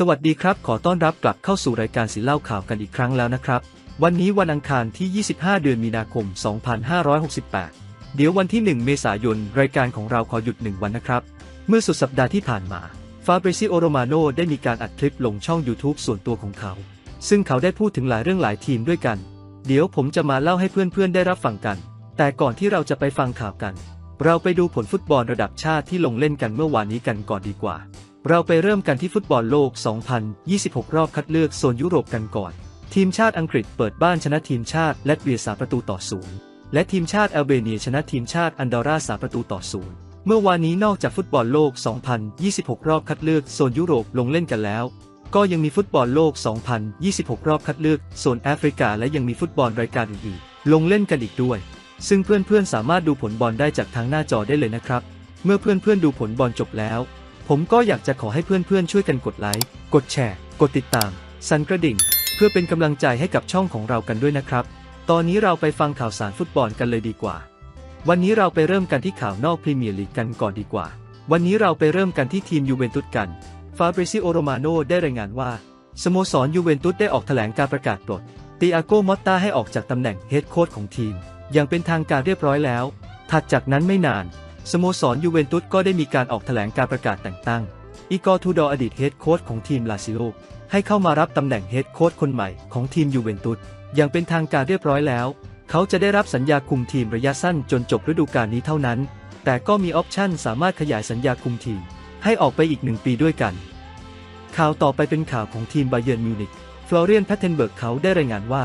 สวัสดีครับ ขอต้อนรับกลับเข้าสู่รายการสิเล่าข่าวกันอีกครั้งแล้วนะครับ วันนี้วันอังคารที่ 25 เดือนมีนาคม 2568 เดี๋ยววันที่ 1 เมษายน รายการของเราขอหยุด 1 วันนะครับ เมื่อสุดสัปดาห์ที่ผ่านมาฟาเบรซิโอโรมาโนได้มีการอัดคลิปลงช่อง YouTube ส่วนตัวของเขา ซึ่งเขาได้พูดถึงหลายเรื่องหลายทีมด้วยกัน เดี๋ยวผมจะมาเล่าให้เพื่อนๆได้รับฟังกัน แต่ก่อนที่เราจะไปฟังข่าวกัน เราไปดูผลฟุตบอลระดับชาติที่ลงเล่นกันเมื่อวานนี้กันก่อนดีกว่า เราไปเริ่มกันที่ฟุตบอลโลก 2026 รอบคัดเลือกโซนยุโรปกันก่อน ทีมชาติอังกฤษเปิดบ้านชนะทีมชาติและเวียสาประตูต่อศูนย์และทีมชาติแอลเบเนียชนะทีมชาติอันดอร่าสาประตูต่อศูนย์เมื่อวานนี้นอกจากฟุตบอลโลก 2026 รอบคัดเลือกโซนยุโรปลงเล่นกันแล้ว ก็ยังมีฟุตบอลโลก 2026 รอบคัดเลือกโซนแอฟริกา และยังมีฟุตบอลรายการอื่นๆ ลงเล่นกันอีกด้วย ซึ่งเพื่อนๆสามารถดูผลบอลได้จากทางหน้าจอได้เลยนะครับ เมื่อเพื่อนๆดูผลบอลจบแล้ว ผมก็อยากจะขอให้เพื่อนๆ ช่วยกันกดไลค์ กดแชร์ กดติดตาม สั่นกระดิ่ง เพื่อเป็นกำลังใจให้กับช่องของเรากันด้วยนะครับ ตอนนี้เราไปฟังข่าวสารฟุตบอลกันเลยดีกว่า วันนี้เราไปเริ่มกันที่ข่าวนอกพรีเมียร์ลีกกันก่อนดีกว่า วันนี้เราไปเริ่มกันที่ทีมยูเวนตุสกัน ฟาเบริซิโอโรมาโนได้รายงานว่า สโมสรยูเวนตุสได้ออกแถลงการประกาศปลดติอาโกมอตตาให้ออกจากตำแหน่งเฮดโค้ชของทีม อย่างเป็นทางการเรียบร้อยแล้ว ถัดจากนั้นไม่นาน สโมสรยูเวนตุสก็ได้มีการออกแถลงการประกาศแต่งตั้ง อีกอร์ทูดออดีตเฮดโค้ชของทีมลาซิโอให้เข้ามารับตำแหน่งเฮดโค้ชคนใหม่ของทีมยูเวนตุสอย่างเป็นทางการเรียบร้อยแล้ว เขาจะได้รับสัญญาคุมทีมระยะสั้นจนจบฤดูกาลนี้เท่านั้น แต่ก็มีออปชั่นสามารถขยายสัญญาคุมทีม ให้ออกไปอีกหนึ่งปีด้วยกัน ข่าวต่อไปเป็นข่าวของทีมไบเยนมิวนิกฟลอเรียนแพทเทนเบิร์กเขาได้รายงานว่า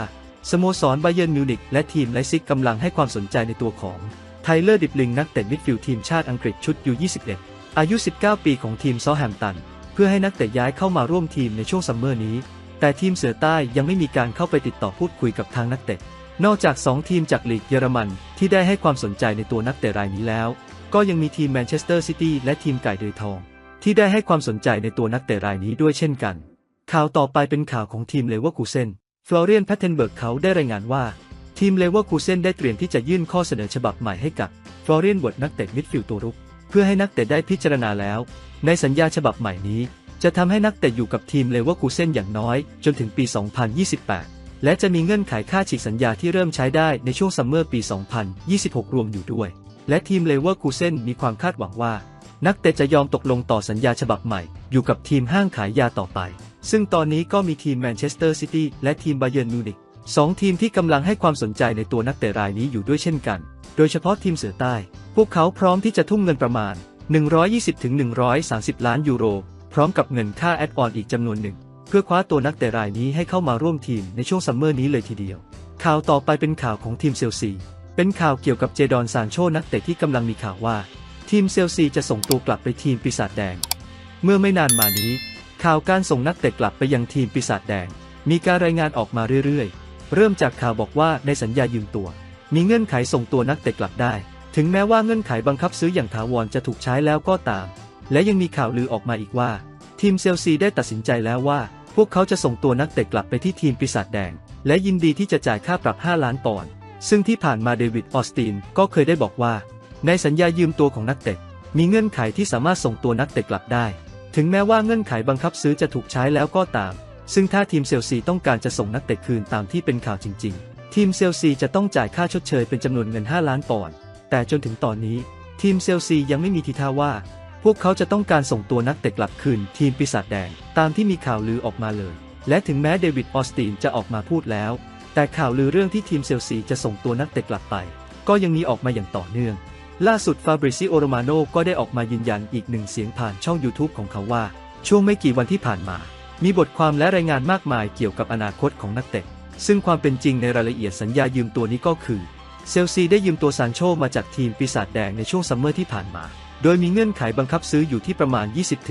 สโมสรไบเยนมิวนิกและทีมไลซิกกำลังให้ความสนใจในตัวของ ไทเลอร์ดิบลิงนักเตะมิดฟิลด์ทีมชาติอังกฤษชุดยู21 อายุ 19 ปีของทีมซอแฮมตัน เพื่อให้นักเตะย้ายเข้ามาร่วมทีมในช่วงซัมเมอร์นี้ แต่ทีมเสือใต้ยังไม่มีการเข้าไปติดต่อพูดคุยกับทางนักเตะ นอกจาก 2 ทีมจากลีกเยอรมันที่ได้ให้ความสนใจในตัวนักเตะรายนี้แล้ว ก็ยังมีทีมแมนเชสเตอร์ซิตี้และทีมไก่เดือยทอง ที่ได้ให้ความสนใจในตัวนักเตะรายนี้ด้วยเช่นกัน ข่าวต่อไปเป็นข่าวของทีมเลเวอร์คูเซนฟลอเรียนแพทเทนเบิร์กเขาได้รายงานว่า ทีมเลเวอร์คูเซนได้เตรียมที่จะยื่นข้อเสนอฉบับใหม่ให้กับฟลอเรียนเวิร์ดนักเตะมิดฟิลด์ตัวรุก เพื่อให้นักเตะได้พิจารณาแล้ว ในสัญญาฉบับใหม่นี้ จะทำให้นักเตะอยู่กับทีมเลเวอร์คูเซนอย่างน้อย จนถึงปี 2028 และจะมีเงื่อนไขค่าฉีกสัญญาที่เริ่มใช้ได้ในช่วงซัมเมอร์ปี 2026 รวมอยู่ด้วย และทีมเลเวอร์คูเซนมีความคาดหวังว่า นักเตะจะยอมตกลงต่อสัญญาฉบับใหม่ อยู่กับทีมห้างขายยาต่อไป ซึ่งตอนนี้ก็มีทีมแมนเชสเตอร์ซิตี้และทีมไบเย r n นมิวนิก สองทีมที่กำลังให้ความสนใจในตัวนักเตะรายนี้อยู่ด้วยเช่นกัน โดยเฉพาะทีมเสือใต้ พวกเขาพร้อมที่จะทุ่มเงินประมาณ 120-130 ล้านยูโร พร้อมกับเงินค่าแอดออนอีกจำนวนหนึ่ง เพื่อคว้าตัวนักเตะรายนี้ให้เข้ามาร่วมทีมในช่วงซัมเมอร์นี้เลยทีเดียว ข่าวต่อไปเป็นข่าวของทีมเซลซี เป็นข่าวเกี่ยวกับเจดอนซานโชนักเตะที่กำลังมีข่าวว่า ทีมเซลซีจะส่งตัวกลับไปทีมปีศาจแดง เมื่อไม่นานมานี้ ข่าวการส่งนักเตะกลับไปยังทีมปีศาจแดง มีการรายงานออกมาเรื่อยๆ เริ่มจากข่าวบอกว่าในสัญญายืมตัว มีเงื่อนไขส่งตัวนักเตะกลับได้ ถึงแม้ว่าเงื่อนไขบังคับซื้ออย่างถาวรจะถูกใช้แล้วก็ตาม และยังมีข่าวลือออกมาอีกว่า ทีมเซลซีได้ตัดสินใจแล้วว่า พวกเขาจะส่งตัวนักเตะกลับไปที่ทีมปีศาจแดง และยินดีที่จะจ่ายค่าปรับ 5 ล้านปอนด์ซึ่งที่ผ่านมาเดวิดออสตินก็เคยได้บอกว่า ในสัญญายืมตัวของนักเตะมีเงื่อนไขที่สามารถส่งตัวนักเตะกลับได้ ถึงแม้ว่าเงื่อนไขบังคับซื้อจะถูกใช้แล้วก็ตาม ซึ่งถ้าทีมเซลซีต้องการจะส่งนักเตะคืนตามที่เป็นข่าวจริง ๆ ทีมเซลซีจะต้องจ่ายค่าชดเชยเป็นจำนวนเงิน 5 ล้านปอนด์ แต่จนถึงตอนนี้ ทีมเซลซียังไม่มีทีท่าว่า พวกเขาจะต้องการส่งตัวนักเตะกลับคืนทีมปีศาจแดง ตามที่มีข่าวลือออกมาเลย และถึงแม้เดวิดออสตินจะออกมาพูดแล้ว แต่ข่าวลือเรื่องที่ทีมเซลซีจะส่งตัวนักเตะกลับไป ก็ยังมีออกมาอย่างต่อเนื่อง ล่าสุดฟาบริซิโอโรมาโนก็ได้ออกมายืนยันอีกหนึ่งเสียงผ่านช่อง YouTube ของเขาว่า ช่วงไม่กี่วันที่ผ่านมา มีบทความและรายงานมากมายเกี่ยวกับอนาคตของนักเตะ ซึ่งความเป็นจริงในรายละเอียดสัญญายืมตัวนี้ก็คือ เซลซีได้ยืมตัวซานโชมาจากทีมปีศาจแดงในช่วงซัมเมอร์ที่ผ่านมา โดยมีเงื่อนไขบังคับซื้ออยู่ที่ประมาณ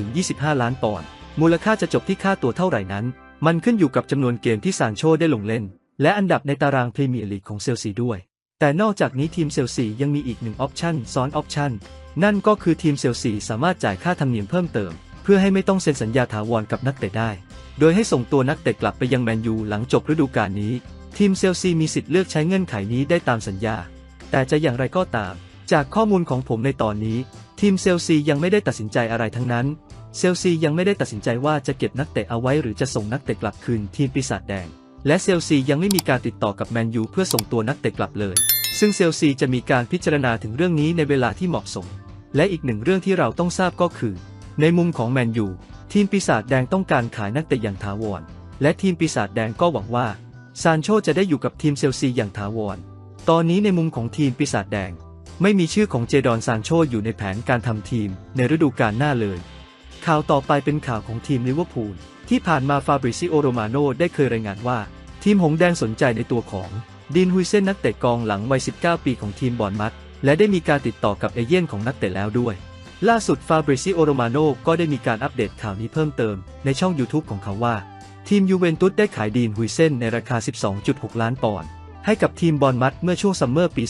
20-25 ล้านปอนด์ มูลค่าจะจบที่ค่าตัวเท่าไหร่นั้น มันขึ้นอยู่กับจำนวนเกมที่ซานโชได้ลงเล่น และอันดับในตารางพรีเมียร์ลีกของเซลซีด้วย แต่นอกจากนี้ทีมเซลซียังมีอีกหนึ่งออปชันซ้อนออปชันนั่นก็คือทีมเซลซีสามารถจ่ายค่าธรรมเนียมเพิ่มเติม เพื่อให้ไม่ต้องเซ็นสัญญาถาวรกับนักเตะได้ โดยให้ส่งตัวนักเตะกลับไปยังแมนยูหลังจบฤดูกาลนี้ ทีมเซลซีมีสิทธิ์เลือกใช้เงื่อนไขนี้ได้ตามสัญญา แต่จะอย่างไรก็ตาม จากข้อมูลของผมในตอนนี้ ทีมเซลซียังไม่ได้ตัดสินใจอะไรทั้งนั้น เซลซียังไม่ได้ตัดสินใจว่าจะเก็บนักเตะเอาไว้หรือจะส่งนักเตะกลับคืนทีมปีศาจแดง และเซลซียังไม่มีการติดต่อกับแมนยูเพื่อส่งตัวนักเตะกลับเลย ซึ่งเซลซีจะมีการพิจารณาถึงเรื่องนี้ในเวลาที่เหมาะสม และอีกหนึ่งเรื่องที่เราต้องทราบก็คือ ในมุมของแมนยูทีมปีศาจแดงต้องการขายนักเตะอย่างถาวร และทีมปีศาจแดงก็หวังว่าซานโชจะได้อยู่กับทีมเซลซีอย่างถาวร ตอนนี้ในมุมของทีมปีศาจแดง ไม่มีชื่อของเจดอนซานโชอยู่ในแผนการทำทีมในฤดูกาลหน้าเลย ข่าวต่อไปเป็นข่าวของทีมลิเวอร์พูลที่ผ่านมาฟาบริซิโอโรมาโนได้เคยรายงานว่า ทีมหงแดงสนใจในตัวของดินฮุยเซนนักเตะกองหลังวัย 19 ปีของทีมบอร์นมัดและได้มีการติดต่อกับเอเย่นของนักเตะแล้วด้วย ล่าสุดฟาบริซิโอโรมาโนก็ได้มีการอัปเดตข่าวนี้เพิ่มเติมในช่อง YouTube ของเขาว่า ทีมยูเวนตุสได้ขายดีนฮุยเซนในราคา 12.6 ล้านปอนด์ให้กับทีมบอลมัดเมื่อช่วงซัมเมอร์ปี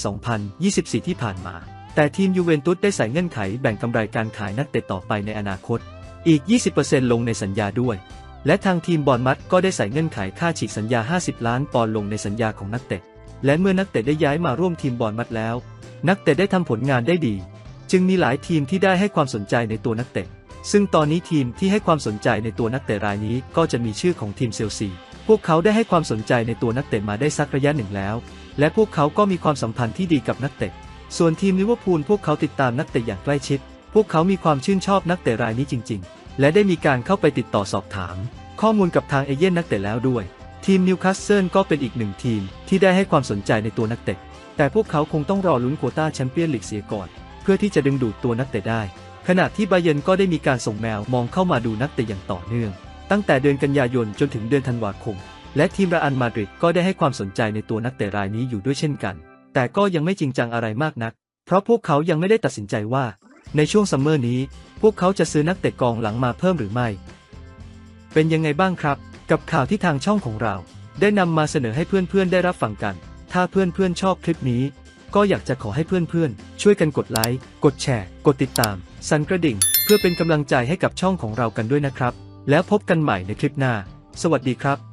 2024 ที่ผ่านมา แต่ทีมยูเวนตุสได้ใส่เงื่อนไขแบ่งกำไรการขายนักเตะต่อไปในอนาคต อีก 20%ลงในสัญญาด้วย และทางทีมบอลมัดก็ได้ใส่เงื่อนไขค่าฉีกสัญญา 50 ล้านปอนด์ลงในสัญญาของนักเตะ และเมื่อนักเตะได้ย้ายมาร่วมทีมบอลมัดแล้ว นักเตะได้ทำผลงานได้ดี จึงมีหลายทีมที่ได้ให้ความสนใจในตัวนักเตะ ซึ่งตอนนี้ทีมที่ให้ความสนใจในตัวนักเตะรายนี้ก็จะมีชื่อของทีมเซลซี พวกเขาได้ให้ความสนใจในตัวนักเตะมาได้สักระยะหนึ่งแล้ว และพวกเขาก็มีความสัมพันธ์ที่ดีกับนักเตะ ส่วนทีมลิเวอร์พูลพวกเขาติดตามนักเตะอย่างใกล้ชิด พวกเขามีความชื่นชอบนักเตะรายนี้จริง ๆ และได้มีการเข้าไปติดต่อสอบถาม ข้อมูลกับทางเอเย่นนักเตะแล้วด้วย ทีมนิวคาสเซิลก็เป็นอีกหนึ่งทีมที่ได้ให้ความสนใจในตัวนักเตะ แต่พวกเขาคงต้องรอลุ้นโควต้าแชมเปี้ยนลีกเสียก่อน เพื่อที่จะดึงดูดตัวนักเตะได้ ขณะที่ไบเยนก็ได้มีการส่งแมวมองเข้ามาดูนักเตะอย่างต่อเนื่อง ตั้งแต่เดือนกันยายนจนถึงเดือนธันวาคม และทีมราอันมาดริดก็ได้ให้ความสนใจในตัวนักเตะรายนี้อยู่ด้วยเช่นกัน แต่ก็ยังไม่จริงจังอะไรมากนัก เพราะพวกเขายังไม่ได้ตัดสินใจว่า ในช่วงซัมเมอร์นี้ พวกเขาจะซื้อนักเตะกองหลังมาเพิ่มหรือไม่ เป็นยังไงบ้างครับ กับข่าวที่ทางช่องของเรา ได้นำมาเสนอให้เพื่อนๆได้รับฟังกัน ถ้าเพื่อนๆชอบคลิปนี้ ก็อยากจะขอให้เพื่อนๆ ช่วยกันกดไลค์ กดแชร์ กดติดตาม สั่นกระดิ่ง เพื่อเป็นกำลังใจให้กับช่องของเรากันด้วยนะครับ แล้วพบกันใหม่ในคลิปหน้า สวัสดีครับ